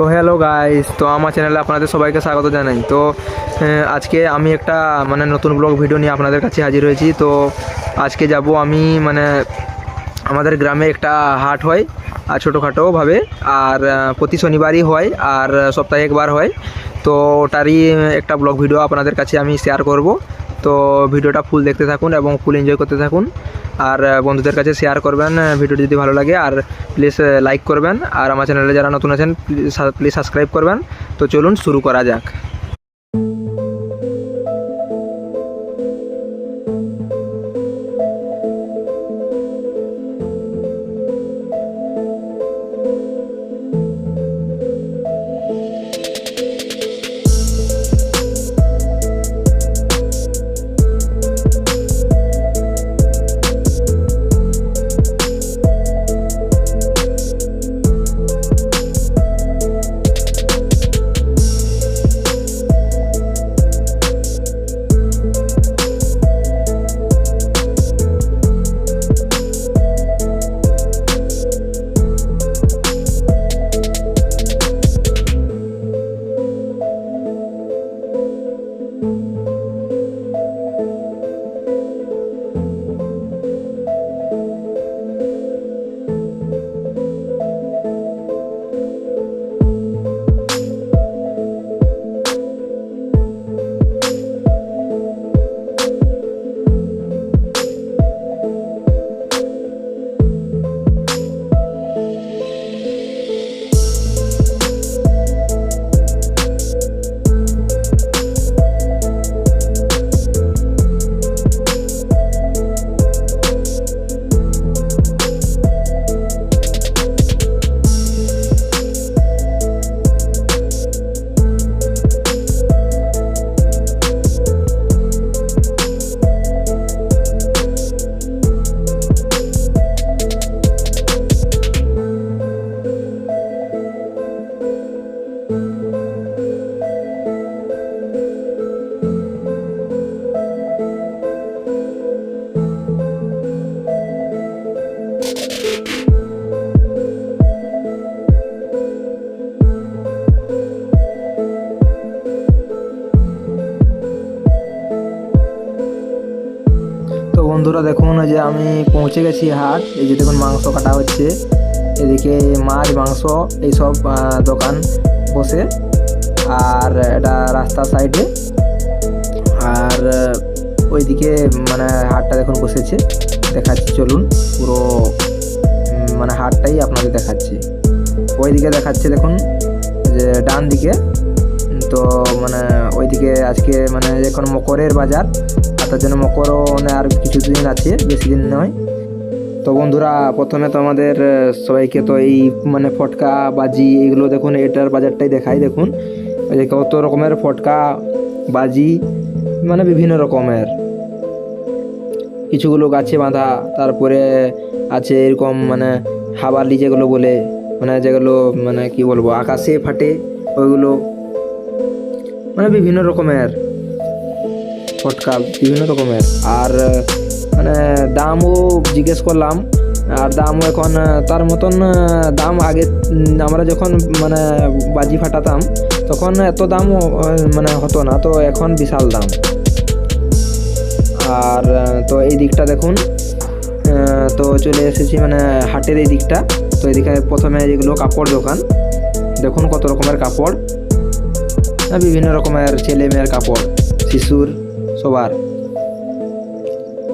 তো hello guys তো আমার চ্যানেলে আপনাদের সবাইকে স্বাগত জানাই। তো আজকে আমি একটা মানে নতুন ব্লগ ভিডিও নিয়ে আপনাদের কাছে হাজির হয়েছি। তো, আজকে যাব আমি মানে আমাদের গ্রামে একটা হাট হয় আর ছোটোখাটোভাবে আর প্রতি শনিবারই হয়, আর, সপ্তাহে একবার হয়। তো ওটারই একটা ব্লগ ভিডিও আপনাদের কাছে আমি শেয়ার করব। তো ভিডিওটা ফুল দেখতে থাকুন এবং ফুল এনজয় করতে থাকুন। আর বন্ধুদের কাছে শেয়ার করবেন ভিডিওটি যদি ভালো লাগে, আর প্লিজ লাইক করবেন। আর আমার চ্যানেলে যারা নতুন আছেন প্লিজ সাবস্ক্রাইব করবেন। তো চলুন শুরু করা যাক। বন্ধুরা দেখুন যে আমি পৌঁছে গেছি হাট। এই যে দেখুন মাংস কাটা হচ্ছে। এদিকে মাছ, মাংস, এইসব দোকান বসে। আর এটা রাস্তার সাইডে। আর ওইদিকে মানে হাটটা দেখুন বসেছে। দেখাচ্ছি, চলুন। পুরো মানে হাটটাই আপনাদের দেখাচ্ছি। ওইদিকে দেখাচ্ছে দেখুন, যে ডান দিকে তো মানে ওইদিকে আজকে মানে এখন মকরের বাজার। তার জন্য মকরও মানে আর কিছু দিন আছে, বেশি দিন নয়। তো বন্ধুরা, প্রথমে তো আমাদের সবাইকে তো এই মানে ফটকা, বাজি, এগুলো দেখুন, এটার বাজারটাই দেখাই, দেখুন। যে কত রকমের ফটকা, বাজি মানে বিভিন্ন রকমের। কিছুগুলো গাছে বাঁধা, তারপরে আছে এরকম মানে হাবালি যেগুলো বলে মানে যেগুলো মানে কি বলব, আকাশে ফাটে, ওইগুলো। মানে বিভিন্ন রকমের। ফটকা বিভিন্ন রকমের। আর মানে দামও জিজ্ঞেস করলাম আর দামও এখন তার মতন দাম আগে আমরা যখন মানে বাজি ফাটাতাম তখন এত আহ, মানে হতো না তো এখন বিশাল দাম। আর তো এই দিকটা দেখুন তো চলে এসেছি মানে হাটের এই দিকটা। তো এদিকে প্রথমে যেগুলো কাপড় দোকান দেখুন কত রকমের কাপড়। বিভিন্ন রকমের ছেলে মেয়ের কাপড় শিশুর সবার।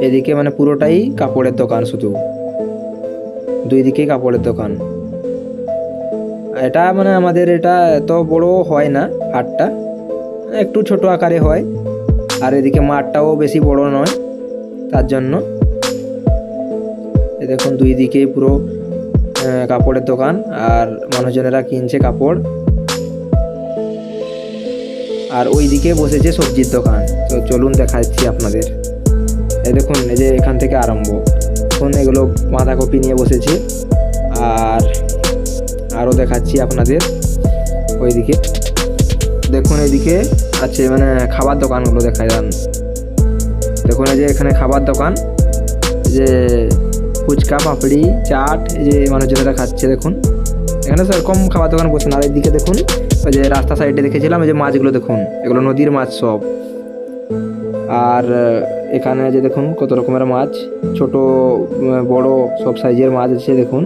এদিকে মানে পুরোটাই কাপড়ের দোকান শুধু। দুই দিকেই কাপড়ের দোকান। এটা মানে আমাদের এটা এত বড় হয় না হাটটা। একটু ছোট আকারে হয়। আর এদিকে মাঠটাও বেশি বড় নয়, তার জন্য। দেখুন দুই দিকেই পুরো কাপড়ের দোকান আর মানুষজনেরা কিনছে কাপড়। আর ওই দিকে বসেছে সবজির দোকান। তো চলুন দেখাচ্ছি আপনাদের। এই দেখুন, এই যে এখান থেকে আরম্ভ। এখন এগুলো বাঁধাকপি নিয়ে বসেছে। আর আরও দেখাচ্ছি আপনাদের ওইদিকে। দেখুন, এইদিকে আছে মানে খাবার দোকানগুলো দেখা যান দেখুন, এই যে এখানে খাবার দোকান। যে ফুচকা, পাপড়ি, চাট, এই যে মানুষজনেরা খাচ্ছে, দেখুন। এখানে সেরকম খাবার দোকান বসে না। আর এদিকে দেখুন, ওই যে রাস্তা সাইডে দেখেছিলাম ওই যে মাছগুলো, দেখুন। এগুলো নদীর মাছ সব। আর এখানে যে দেখুন কত রকমের মাছ, ছোট বড় সব সাইজের মাছ আছে দেখুন।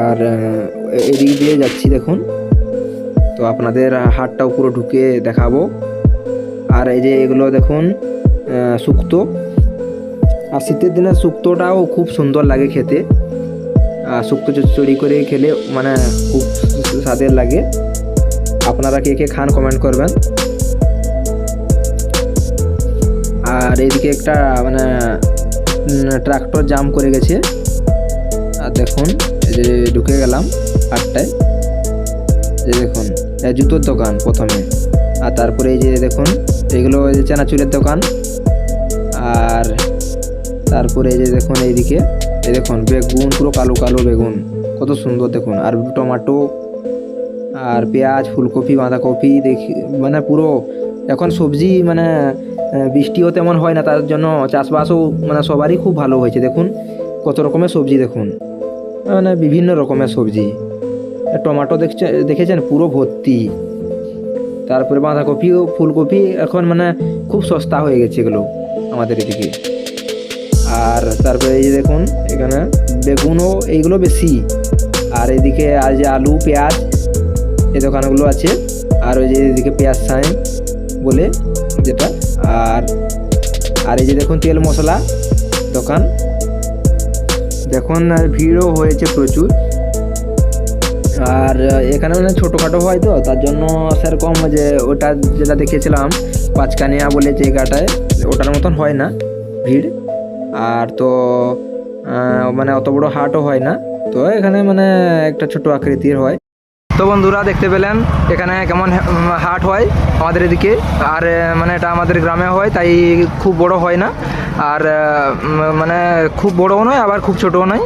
আর এদিক দিয়ে যাচ্ছি দেখুন। তো আপনাদের হাটটাও পুরো ঢুকে দেখাবো। আর এই যে এগুলো দেখুন শুক্তো। আর শীতের দিনে শুক্তোটাও খুব সুন্দর লাগে খেতে। আর শুক্তো চড়ি করে খেলে মানে খুব স্বাদের লাগে। আপনারা কে কে খান কমেন্ট করবেন। আর এইদিকে একটা মানে ট্রাক্টর জাম করে গেছে। আর দেখুন, এই যে ঢুকে গেলাম আটটায় এই দেখুন জুতোর দোকান প্রথমে। আর তারপরে এই যে দেখুন, এগুলো এই যে চানাচুরের দোকান। আর তারপরে এই যে দেখুন এইদিকে, এই দেখুন, বেগুন, পুরো কালো কালো বেগুন। কত সুন্দর দেখুন, আর টমাটো, আর পেঁয়াজ, ফুলকপি, বাঁধাকপি দেখি মানে পুরো এখন সবজি মানে বৃষ্টিও তেমন হয় না, তার জন্য চাষবাসও মানে সবারই খুব ভালো হয়েছে। দেখুন, কত রকমের সবজি দেখুন। মানে বিভিন্ন রকমের সবজি। টমাটো দেখছে, দেখেছেন? পুরো ভর্তি। তারপরে বাঁধাকপি ও ফুলকপি এখন মানে খুব সস্তা হয়ে গেছে এগুলো আমাদের এদিকে। আর তারপরে এই যে দেখুন, এখানে বেগুনও এইগুলো বেশি। আর এদিকে আর যে আলু, পেঁয়াজ এই দোকানগুলো আছে। আর ওই যে এদিকে পেঁয়াজ সাই বলে যেটা। আর আর এই যে দেখুন তেল মশলা দোকান। দেখুন ভিড়ও হয়েছে প্রচুর। আর এখানে মানে ছোটোখাটো হয় তো, তার জন্য সেরকম যে ওটা যেটা দেখেছিলাম, পাঁচকানিয়া বলে জায়গাটায়, ওটার মতন হয় না ভিড়। আর তো মানে অত বড় হাটও হয় না। তো এখানে মানে একটা ছোট আকৃতির হয়। তো বন্ধুরা দেখতে পেলেন, এখানে কেমন হাট হয় আমাদের এদিকে। আর মানে এটা আমাদের গ্রামে হয়, তাই খুব বড় হয় না। আর মানে খুব বড়ও নয়, আবার খুব ছোটও নয়।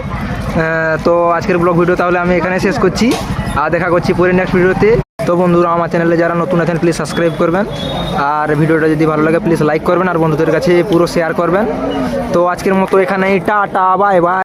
তো আজকের ব্লগ ভিডিও তাহলে আমি এখানে শেষ করছি। আর দেখা করছি পরে নেক্সট ভিডিওতে। তো বন্ধুরা, আমার চ্যানেলে যারা নতুন আছেন প্লিজ সাবস্ক্রাইব করবেন। আর ভিডিওটা যদি ভালো লাগে প্লিজ লাইক করবেন। আর বন্ধুদের কাছে পুরো শেয়ার করবেন। তো আজকের মতো এখানেই, টাটা বাই বাই